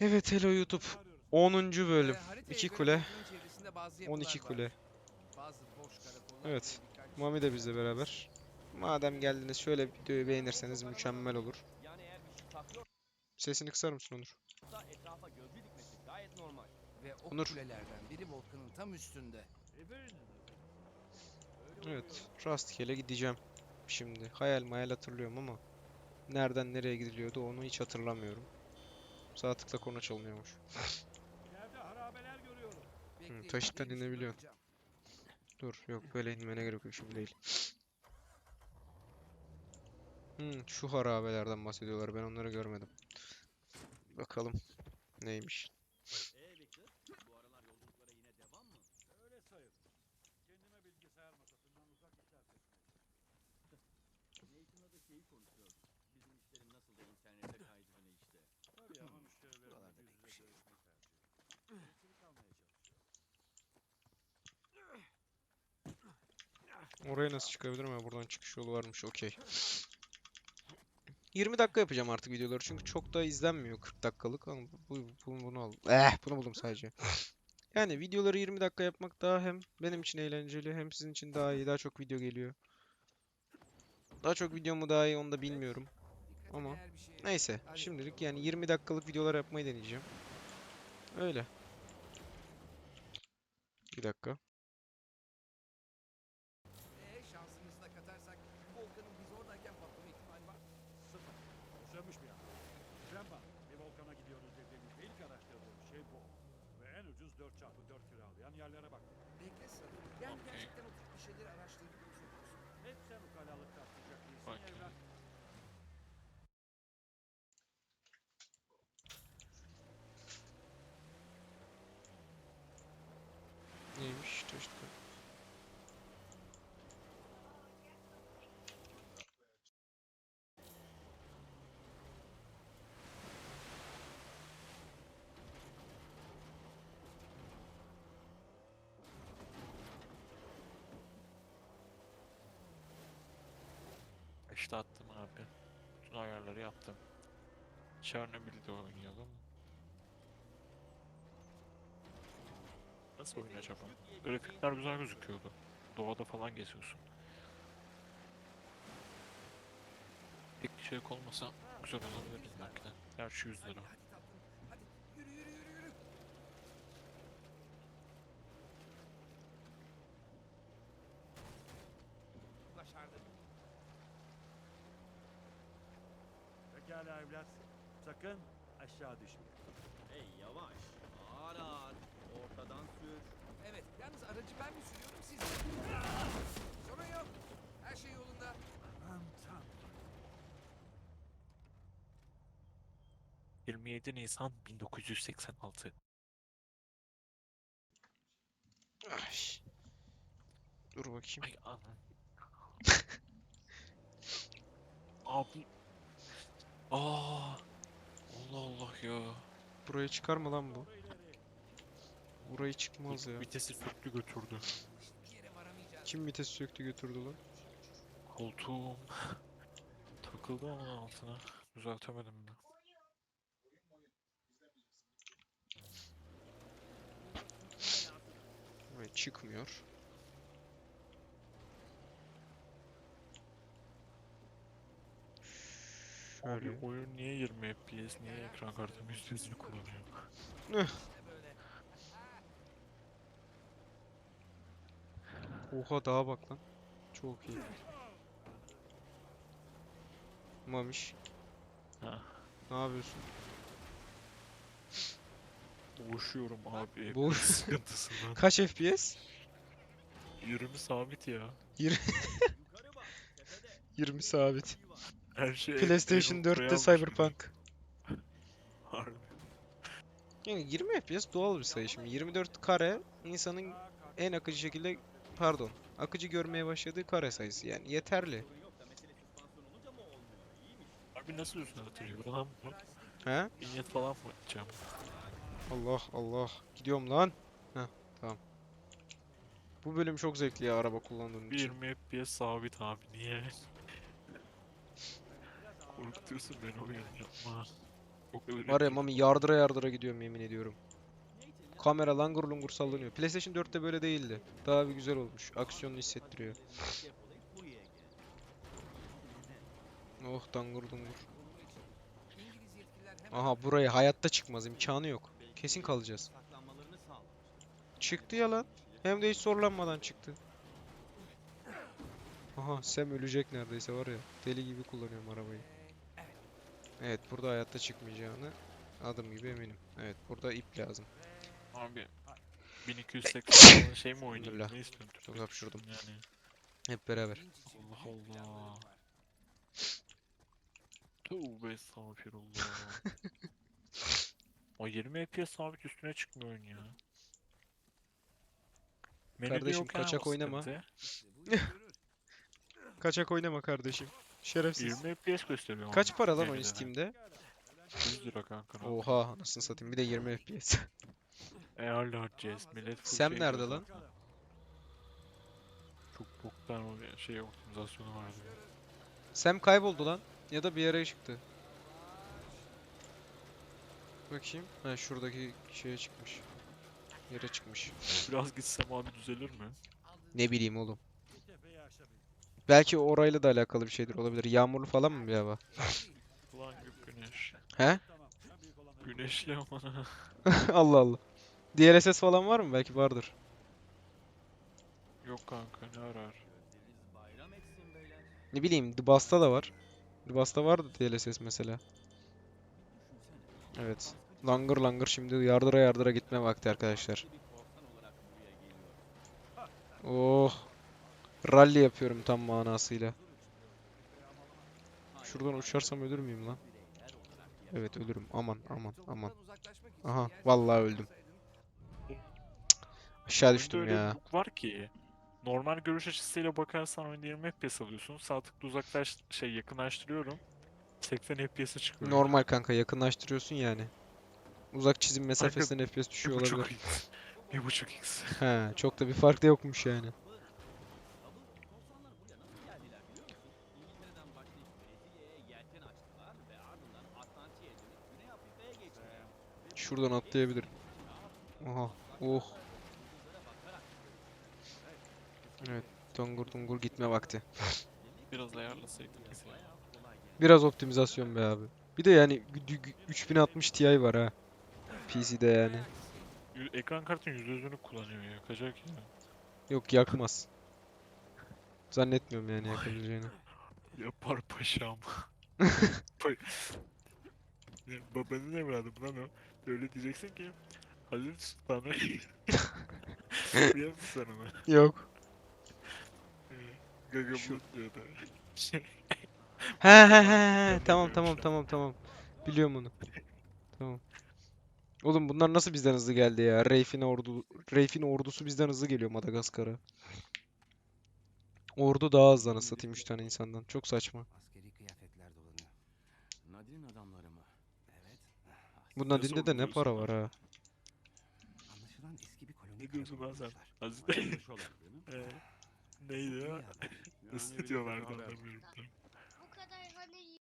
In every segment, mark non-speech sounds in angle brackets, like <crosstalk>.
Evet hello YouTube. 10. bölüm. Ee, haritaya 2 göre kule. köprünün çevresinde bazı yapılar 12 var. kule. Evet. Mami de bizle beraber. Madem geldiniz şöyle videoyu beğenirseniz mükemmel olur. Sesini kısar mısın Onur? Onur. Evet. Rastgele gideceğim. Şimdi hayal mayal hatırlıyorum ama nereden nereye gidiliyordu onu hiç hatırlamıyorum. Sağ tıkla konu çalınıyormuş. İleride harabeler görüyorum. Bekleyin, taşıttan bakacağım. Dur yok böyle inmene gerek yok şimdi değil. Hmm, şu harabelerden bahsediyorlar ben onları görmedim. Bakalım neymiş. Oraya nasıl çıkabilirim ha? Buradan çıkış yolu varmış. Okey. 20 dakika yapacağım artık videoları çünkü çok da izlenmiyor 40 dakikalık ama bu, bu bunu al. Eh, bunu buldum sadece. Yani videoları 20 dakika yapmak daha hem benim için eğlenceli hem sizin için daha iyi. Daha çok video geliyor. Daha çok video mu daha iyi onu da bilmiyorum. Ama Neyse şimdilik yani 20 dakikalık videolar yapmayı deneyeceğim. Öyle. Bir dakika. Ee, şansımızı da katarsak bu volkanın biz oradayken patlama ihtimali var. Sıfır. Sönmüş bir anda. Tremba, bir volkana gidiyoruz dediğimizde ilk araştırdığım şey bu. Ve en ucuz 4x4 kiralayan yerlere baktık. Bekle sarı. Yani gerçekten o tip bir şeyleri araştırdığını söylüyorsun. Hep sen ukalalık taşıyacak değilsin evlat. Neymiş? Taşıt kod. İşte attım abi. Bütün ayarları yaptım. Chernobyl'de oynayalım. Nasıl oyun acaba? Grafikler güzel gözüküyordu. Doğada falan geziyorsun. Pek şey olmasa güzel olabilir belki de. Gerçi 100 Hadi lira. Aşağı düşme. Hey yavaş, ağır ağır, ortadan sür. Evet, yalnız aracı ben mi sürüyorum siz mi? Sorun yok. Her şey yolunda. Aman tanrım. 27 Nisan 1986. Ay. Dur bakayım. Ay anam. <laughs> Abi. Aa. Allah Allah ya. Buraya çıkar mı lan bu? Burayı çıkmaz ya. Vitesi sürttü götürdü. Kim vites söktü götürdü lan? Koltuğum takıldı onun altına. Düzeltemedim ben. Buraya çıkmıyor. Abi Şöyle. oyun niye 20 FPS, niye ekran kartım %100'ünü kullanıyor? Oha dağa bak lan. Çok iyi. Mamiş. Ha. Ne yapıyorsun? Boğuşuyorum abi. <laughs> Boğuş- sıkıntısından. Kaç FPS? 20 sabit ya. Yukarı bak, tepede. 20 sabit. Her şey PlayStation en ultraya 4'te almış bir de. Cyberpunk. <laughs> Harbi. Yani 20 FPS doğal bir sayı şimdi. 24 kare insanın en akıcı şekilde pardon akıcı görmeye başladığı kare sayısı yani yeterli. Sorun yok da mesele süspansiyon olunca mı olmuyor? İyiymiş. Abi nasıl düzeltiyor lan bu? He? Vinyet falan mı atacağım? Allah Allah gidiyorum lan. Heh tamam. Bu bölüm çok zevkli ya araba kullandığım için. 20 FPS sabit abi niye? Korkutuyorsun beni oyun yapma. O kadar Var ya. Mami yardıra yardıra gidiyorum yemin ediyorum. Kamera langur lungur sallanıyor. PlayStation 4'te böyle değildi. Daha bir güzel olmuş. Aksiyonlu hissettiriyor. Oh dangur dungur. Aha buraya hayatta çıkmaz imkanı yok. Kesin kalacağız. Çıktı ya lan. Hem de hiç zorlanmadan çıktı. Aha Sam ölecek neredeyse var ya. Deli gibi kullanıyorum arabayı. Evet burada hayatta çıkmayacağını adım gibi eminim. Evet burada ip lazım. Abi <laughs> 1280 şey mi oynayayım? Ne istiyorsun? Çok hapşurdum. Yani. Hep beraber. Allah Allah. Tövbe estağfirullah. <laughs> o 20 FPS sabit üstüne çıkmıyor oyun ya. Menüde Kardeşim, kaçak oynama. <laughs> Kaçak oynama kardeşim. Şerefsiz. 20 FPS gösteriyor ama Kaç para lan oyun. Steam'de? 100 lira kanka. Oha anasını satayım bir de 20 FPS. <laughs> E hala harcayacağız. Millet full Sam şey nerede diyor lan? Çok boktan o şey optimizasyonu vardı. Sam kayboldu lan. Ya da bir yere çıktı. Bakayım. Ha şuradaki şeye çıkmış. Yere çıkmış. <laughs> Biraz gitsem abi düzelir mi? Ne bileyim oğlum. Bir tepeye aşağı bir. Belki orayla da alakalı bir şeydir olabilir. Yağmurlu falan mı bir hava? <laughs> Ulan gü- güneş. He? Güneşli ama. <laughs> Allah Allah. DLSS falan var mı? Belki vardır. Yok kanka ne arar? Ne bileyim The Bust'ta da var. The Bust'ta vardı DLSS mesela. Evet. Langır langır şimdi yardıra yardıra gitme vakti arkadaşlar. Oh. Rally yapıyorum tam manasıyla. Şuradan uçarsam ölür müyüm lan? Evet ölürüm. Aman aman aman. Aha, vallahi öldüm. Aşağı düştüm öyle ya. var ki. Normal görüş açısıyla bakarsan oyunda 20 FPS alıyorsun. Sağ tıkla uzaklaş şey yakınlaştırıyorum. 80 FPS'e çıkıyor. Normal kanka yakınlaştırıyorsun yani. Uzak çizim mesafesinden FPS düşüyor 1.5 olabilir. x. <laughs> 1.5x. He, çok da bir fark da yokmuş yani. Şuradan atlayabilirim. Aha. Oh. Evet. Dongur dungur gitme vakti. Biraz ayarlasaydık bizi. Biraz optimizasyon be abi. Bir de yani gü- gü- 3060 Ti var ha. PC'de yani. Ekran kartın %100'ünü kullanıyor ya. Kaçak ya. Yok yakmaz. Zannetmiyorum yani yakabileceğini. <laughs> Yapar paşam. <laughs> <laughs> Babanın evladı lan o. Öyle diyeceksin ki Halil Sultan'ı Biliyor musun sen onu? Yok. Ee, Gaga Şu- diyordu. He he he he. Tamam tamam tamam tamam. Biliyorum onu. Tamam. Oğlum bunlar nasıl bizden hızlı geldi ya? Reif'in ordu Reif'in ordusu bizden hızlı geliyor Madagaskar'a. Ordu daha hızlı satayım 3 tane insandan. Çok saçma. Askeri kıyafetler dolanıyor. Nadine'in adamları mı? Evet. Bu Ne Nadine'de de ne para var ha. Anlaşılan eski bir koloni Ne diyorsun lan sen? kurmuşlar. Aziz Konuşuyorlar değil mi? <laughs> Ee, neydi ya? Nasıl <laughs> diyorlardı anlamıyorum. tam. Bu kadar hani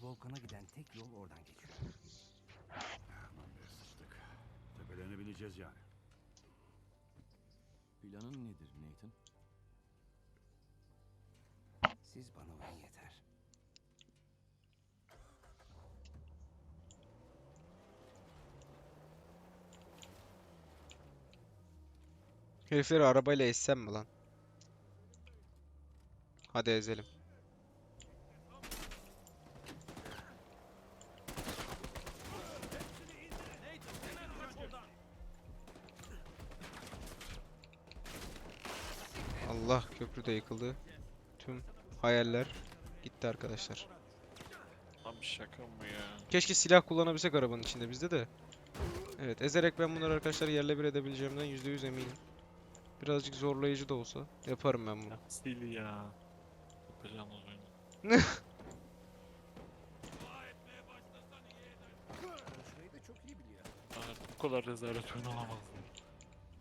Volkan'a giden tek yol oradan geçiyor. Tepelenebileceğiz yani. Planın nedir Nathan? Siz bana uyun yeter. Herifleri arabayla ezsem mi lan? Hadi ezelim. Allah köprü de yıkıldı. Tüm hayaller gitti arkadaşlar. Abi şaka mı ya? Keşke silah kullanabilsek arabanın içinde bizde de. Evet ezerek ben bunları arkadaşlar yerle bir edebileceğimden %100 eminim. Birazcık zorlayıcı da olsa yaparım ben bunu. Ya sil ya. Yapacağım oyunu. Konuşmayı da çok iyi biliyor. Aa kadar rezalet oyun.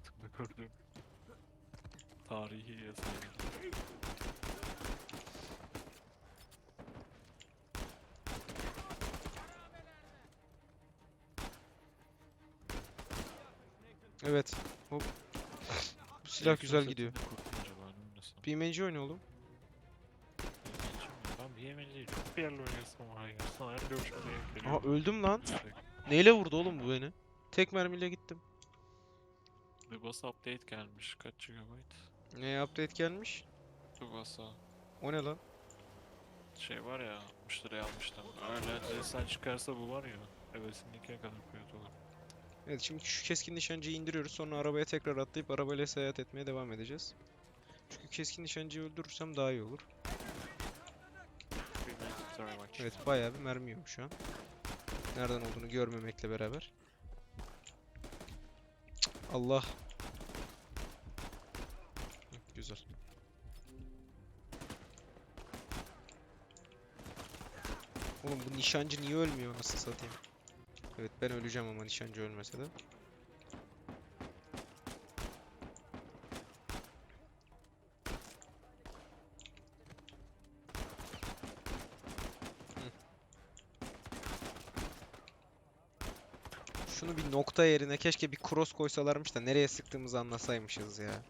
Tıkla gördüğüm. Tarihi eser. Evet. Hop. Bu silah güzel gidiyor. BMG oyna oğlum. Ben. Çok bir yerle hayır. Sana. Aha öldüm lan. Neyle vurdu oğlum bu beni? Tek mermiyle gittim. Libas update gelmiş. Kaç GB? Ne update gelmiş? Libas'a. O ne lan? Şey var ya, müşteri almıştım. Öyle sen çıkarsa bu var ya, hevesinlikine kadar fiyat olur. Evet şimdi şu keskin nişancıyı indiriyoruz. Sonra arabaya tekrar atlayıp arabayla seyahat etmeye devam edeceğiz. Çünkü keskin nişancıyı öldürürsem daha iyi olur. Evet bayağı bir mermi yok şu an. Nereden olduğunu görmemekle beraber. Allah. Oğlum bu nişancı niye ölmüyor nasıl satayım? Evet ben öleceğim ama nişancı ölmese de. Şunu bir nokta yerine keşke bir cross koysalarmış da nereye sıktığımızı anlasaymışız ya.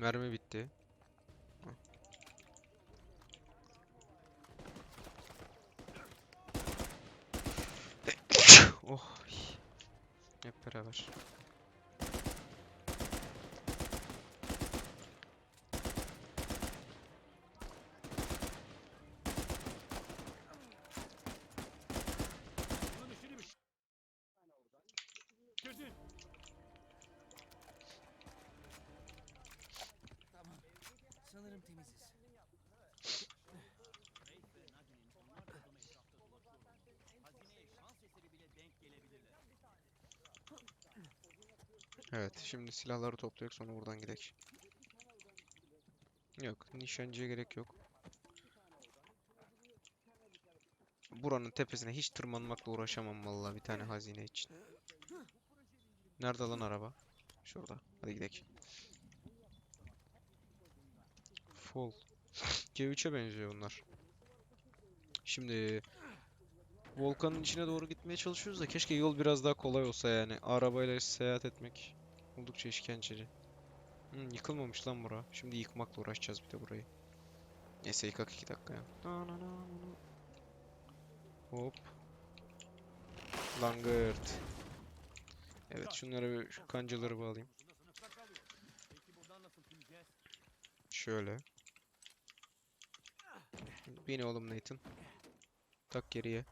Mermi bitti. Oh. Hep beraber. Bunun işini bir... Girdin. Tamam. Sanırım temiziz. Reis ve Nadine'in onlarca adım etrafta dolaşıyorlar. Hazineye şans eseri bile denk gelebilirler. Evet, şimdi silahları toplayak sonra buradan gidek. Yok, nişancıya gerek yok. Buranın tepesine hiç tırmanmakla uğraşamam vallahi bir tane hazine için. Nerede lan araba? Şurada. Hadi gidelim. Fall. <laughs> G3'e benziyor bunlar. Şimdi volkanın içine doğru gitmeye çalışıyoruz da keşke yol biraz daha kolay olsa yani. Arabayla seyahat etmek oldukça işkenceli. Hmm, yıkılmamış lan bura. Şimdi yıkmakla uğraşacağız bir de burayı. Neyse yıkak 2 dakika ya. Hop. Langırt. Evet şunları bir- kancaları bağlayayım. Şöyle. Bin oğlum Nathan. Tak geriye.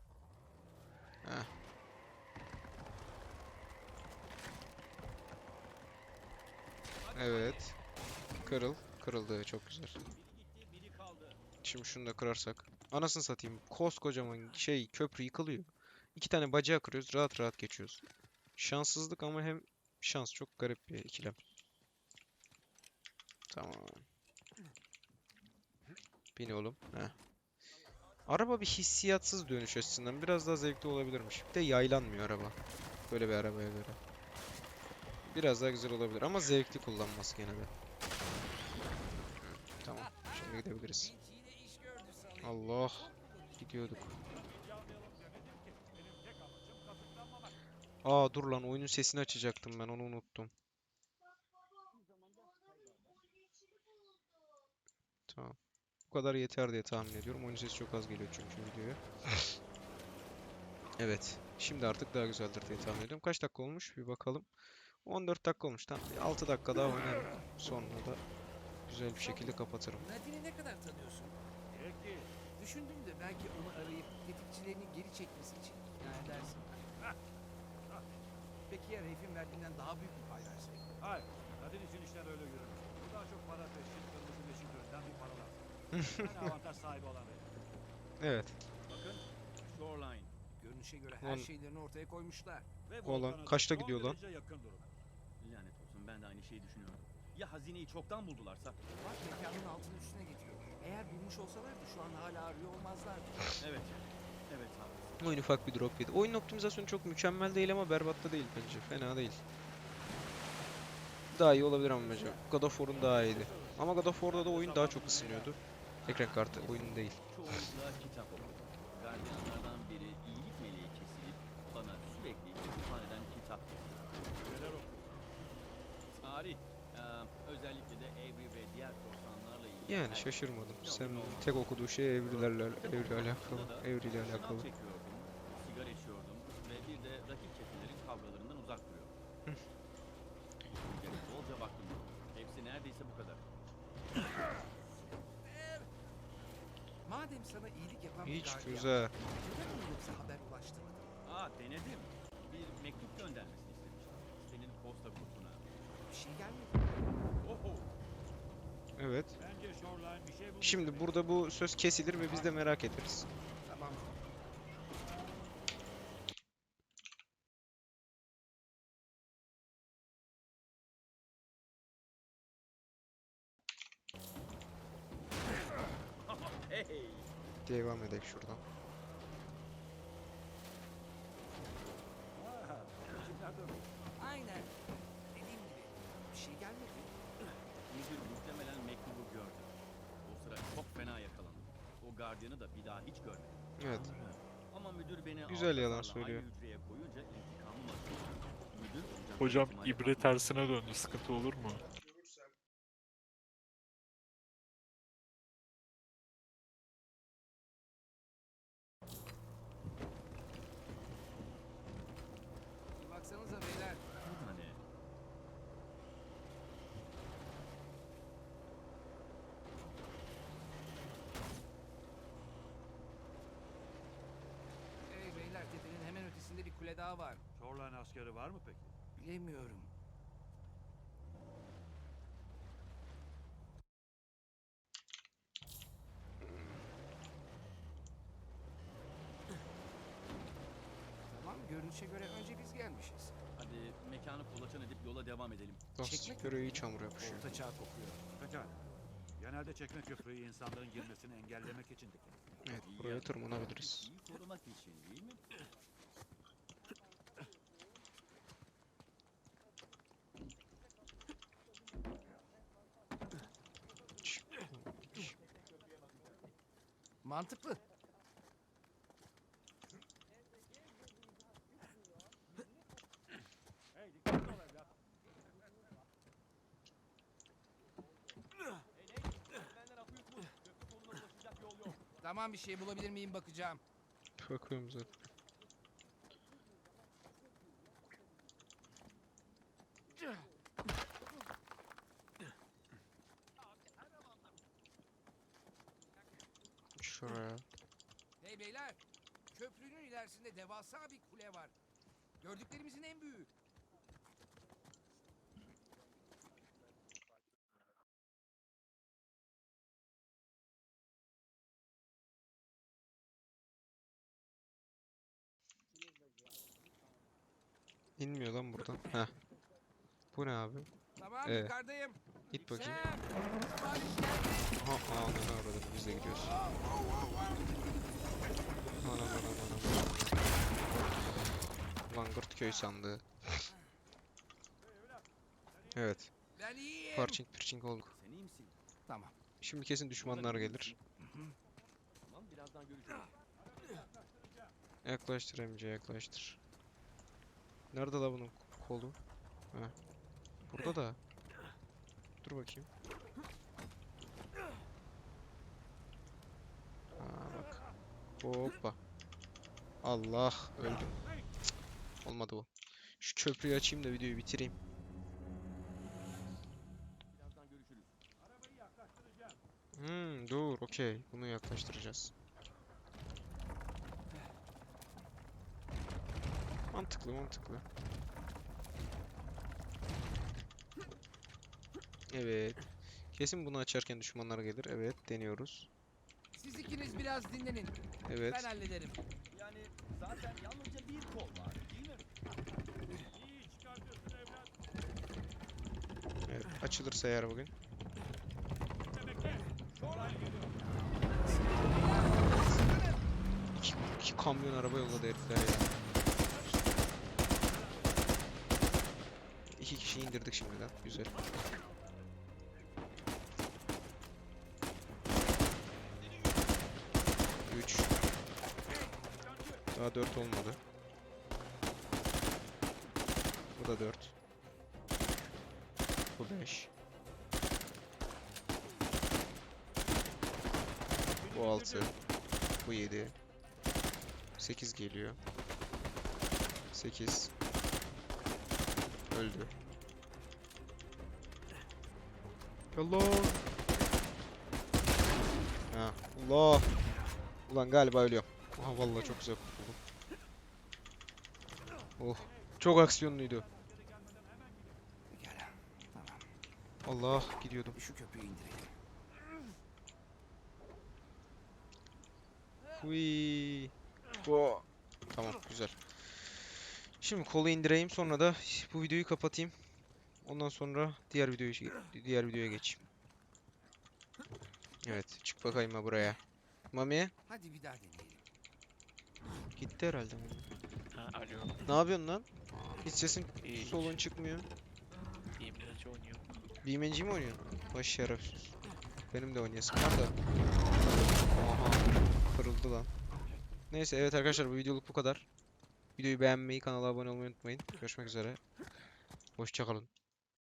Heh. Evet. Kırıl. Kırıldı. Çok güzel. Şimdi şunu da kırarsak. Anasını satayım. Koskocaman şey köprü yıkılıyor. İki tane bacağı kırıyoruz. Rahat rahat geçiyoruz. Şanssızlık ama hem şans. Çok garip bir ikilem. Tamam. Bin oğlum. Heh. Araba bir hissiyatsız dönüş açısından biraz daha zevkli olabilirmiş. Bir de yaylanmıyor araba. Böyle bir arabaya göre. Biraz daha güzel olabilir ama zevkli kullanması gene de. Tamam. Şimdi gidebiliriz. Allah. Gidiyorduk. Aa dur lan oyunun sesini açacaktım ben onu unuttum. Tamam. Bu kadar yeter diye tahmin ediyorum. Oyunun sesi çok az geliyor çünkü videoya. <laughs> Evet. Şimdi artık daha güzeldir diye tahmin ediyorum. Kaç dakika olmuş? Bir bakalım. 14 dakika olmuş. Tamam. Bir 6 dakika daha oynarım. Sonra da güzel bir şekilde kapatırım. Nadine'i ne kadar tanıyorsun? Peki. Düşündüm de belki onu arayıp tetikçilerini geri çekmesi için ikna edersin. Peki ya Reif'in verdiğinden daha büyük bir pay verseydi? Hayır. Kadın için işler öyle yürür. Bu daha çok para bir Yani avantaj sahibi olan benim. Evet. Bakın Shoreline. Görünüşe göre her Lan- şeylerini ortaya koymuşlar. Ve O lan, volkana da kaçta son gidiyor lan? derece yakın durum. Lanet olsun ben de aynı şeyi düşünüyordum. Ya hazineyi çoktan buldularsa? Bak mekanın altını üstüne getiriyor. Eğer bulmuş olsalardı şu an hala arıyor olmazlardı. <laughs> Evet. Evet haklısın. Oyun ufak bir drop yedi. Oyun optimizasyonu çok mükemmel değil ama berbat da değil bence. Fena değil. Daha iyi olabilir ama bence. God of War'un daha iyiydi. Ama God of War'da da oyun daha çok ısınıyordu. Ekran kartı oyunun değil. Çoğunlukla kitap okudum. Gardiyanlardan biri iyilik meleği kesilip bana sürekli kütüphaneden kitap getirdi. Neler okudun? Tarih. eee, özellikle de Avery ve diğer korsanlarla ilgili. Yani şaşırmadım. Sen tek okuduğu şey evrilerle, evriyle alakalı. Evriyle alakalı. çekiyordum, sigara içiyordum ve bir de rakip çetelerin kavgalarından uzak duruyordum. Yani bolca vaktim yok. Hepsi neredeyse bu kadar. Madem sana iyilik yapan bir Hiç gardiyan, güzel. neden ona yoksa haber ulaştırmadın? Aa denedim. Bir mektup göndermesini istemiştim. Senin posta kutuna. Bir şey gelmedi. Oho! Evet. Bence Shoreline bir şey buldu. Şimdi burada bu söz kesilir ve biz de merak ederiz. Tamam. Hey! Devam edelim şuradan. Aynen. Dediğim gibi bir şey gelmedi. Müdür muhtemelen mektubu gördü. O sıra çok fena yakalandım. O gardiyanı da bir daha hiç görmedim. Evet. Ama müdür beni Güzel yalan söylüyor. Aynı hücreye koyunca intikamım. Müdür Hocam ibre tersine döndü. Sıkıntı olur mu? Bir baksanıza beyler. Hani Hey beyler tepenin hemen ötesinde bir kule daha var. Shoreline askeri var mı peki? Bilemiyorum. Tamam görünüşe göre önce biz gelmişiz. hadi mekanı kolaçan edip yola devam edelim. Lastik Çekmek göre iyi çamur yapışıyor. Orta çağ kokuyor. Pekala. Genelde çekme köprüyü insanların girmesini engellemek için dikilir. Evet buraya tırmanabiliriz. İyi korumak için değil mi? Mantıklı. Tamam bir şey bulabilir miyim bakacağım. Bakıyorum zaten. Şuraya. Hey beyler. Köprünün ilerisinde devasa bir kule var. Gördüklerimizin en büyüğü. İnmiyor lan buradan. Heh. Bu ne abi? Tamam Ee, yukarıdayım. Git bakayım. Aha ne aradım biz de gidiyoruz. Anam anam anam. Langırt köy sandığı. <laughs> Evet. Parçing pirçing olduk. Sen iyi misin? Tamam. Şimdi kesin düşmanlar gelir. Tamam birazdan görüşürüz. Yaklaştır MC yaklaştır. Nerede la bunun kolu? Ha. Burada da. Dur bakayım. Aa bak. Hoppa. Allah öldüm. Cık, Olmadı bu. Şu köprüyü açayım da videoyu bitireyim. Hmm, dur okey. Bunu yaklaştıracağız. Mantıklı mantıklı. Evet. Kesin bunu açarken düşmanlar gelir. Evet deniyoruz. Siz ikiniz biraz dinlenin. Evet. Ben hallederim. Yani zaten yalnızca bir kol var değil mi? İyi çıkartıyorsun evlat. Evet, açılırsa eğer bugün. İki, iki kamyon araba yolladı herifler ya. İki kişi indirdik şimdiden. Güzel. Daha dört olmadı. Bu da dört. Bu beş. Bu altı. Bu yedi. 8 geliyor. 8 öldü. Allah. Ha, Allah. Ulan galiba ölüyorum. Aha vallahi çok güzel. Oh, çok aksiyonluydu. Allah gidiyordum. Şu köprüyü indirelim. Hui. Bu. Tamam güzel. Şimdi kolu indireyim sonra da bu videoyu kapatayım. Ondan sonra diğer videoyu diğer videoya geçeyim. Evet, çık bakayım ha buraya. Mami Hadi bir daha deneyelim. gitti herhalde. Mami. Alo. Ne yapıyorsun lan? Hiç sesin İyi. solun çıkmıyor. Biraz oynuyor. Beaman'ci mi oynuyorsun? Baş şerefsiz. Benim de oynayasım var da. Aha, kırıldı lan. Neyse evet arkadaşlar bu videoluk bu kadar. Videoyu beğenmeyi, kanala abone olmayı unutmayın. Görüşmek üzere. Hoşçakalın.